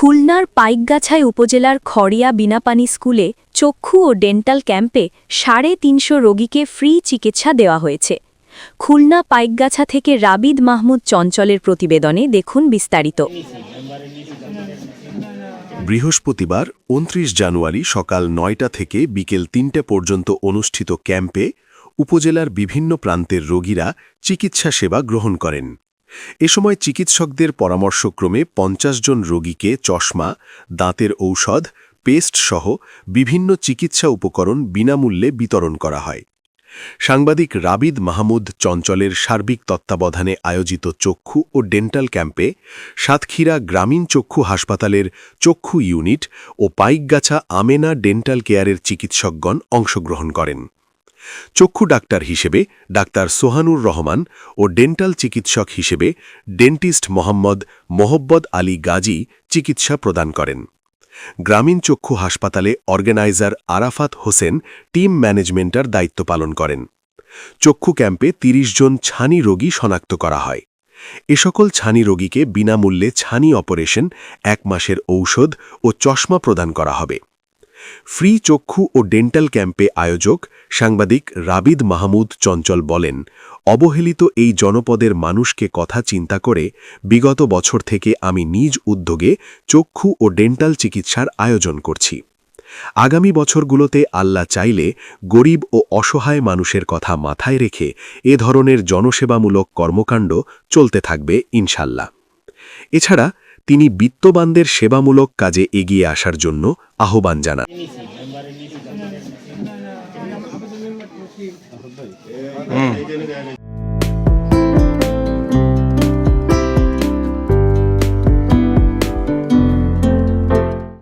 খুলনার পাইকগাছায় উপজেলার খড়িয়া বিনাপানি স্কুলে চক্ষু ও ডেন্টাল ক্যাম্পে সাড়ে তিনশো রোগীকে ফ্রি চিকিৎসা দেওয়া হয়েছে। খুলনা পাইকগাছা থেকে রাবিদ মাহমুদ চঞ্চলের প্রতিবেদনে দেখুন বিস্তারিত। বৃহস্পতিবার, উনত্রিশ জানুয়ারি সকাল নয়টা থেকে বিকেল তিনটে পর্যন্ত অনুষ্ঠিত ক্যাম্পে উপজেলার বিভিন্ন প্রান্তের রোগীরা চিকিৎসা সেবা গ্রহণ করেন। এ সময় চিকিৎসকদের পরামর্শক্রমে পঞ্চাশ জন রোগীকে চশমা, দাঁতের ঔষধ, পেস্ট সহ বিভিন্ন চিকিৎসা উপকরণ বিনামূল্যে বিতরণ করা হয়। সাংবাদিক রাবিদ মাহমুদ চঞ্চলের সার্বিক তত্ত্বাবধানে আয়োজিত চক্ষু ও ডেন্টাল ক্যাম্পে সাতক্ষীরা গ্রামীণ চক্ষু হাসপাতালের চক্ষু ইউনিট ও পাইকগাছা আমেনা ডেন্টাল কেয়ারের চিকিৎসকগণ অংশগ্রহণ করেন। চক্ষু ডাক্তার হিসেবে ডাক্তার সোহানুর রহমান ও ডেন্টাল চিকিৎসক হিসেবে ডেন্টিস্ট মোহাম্মদ মোহব্বদ আলী গাজী চিকিৎসা প্রদান করেন। গ্রামীণ চক্ষু হাসপাতালে অর্গানাইজার আরাফাত হোসেন টিম ম্যানেজমেন্টার দায়িত্ব পালন করেন। চক্ষু ক্যাম্পে ৩০ জন ছানি রোগী শনাক্ত করা হয়। এ সকল ছানি রোগীকে বিনামূল্যে ছানি অপারেশন, এক মাসের ঔষধ ও চশমা প্রদান করা হবে। ফ্রি চক্ষু ও ডেন্টাল ক্যাম্পে আয়োজক সাংবাদিক রাবিদ মাহমুদ চঞ্চল বলেন, অবহেলিত এই জনপদের মানুষকে কথা চিন্তা করে বিগত বছর থেকে আমি নিজ উদ্যোগে চক্ষু ও ডেন্টাল চিকিৎসার আয়োজন করছি। আগামী বছরগুলোতে আল্লাহ চাইলে গরিব ও অসহায় মানুষের কথা মাথায় রেখে এ ধরনের জনসেবামূলক কর্মকাণ্ড চলতে থাকবে ইনশাল্লাহ। এছাড়া তিনি বিত্তবানদের সেবামূলক কাজে এগিয়ে আসার জন্য আহ্বান জানান।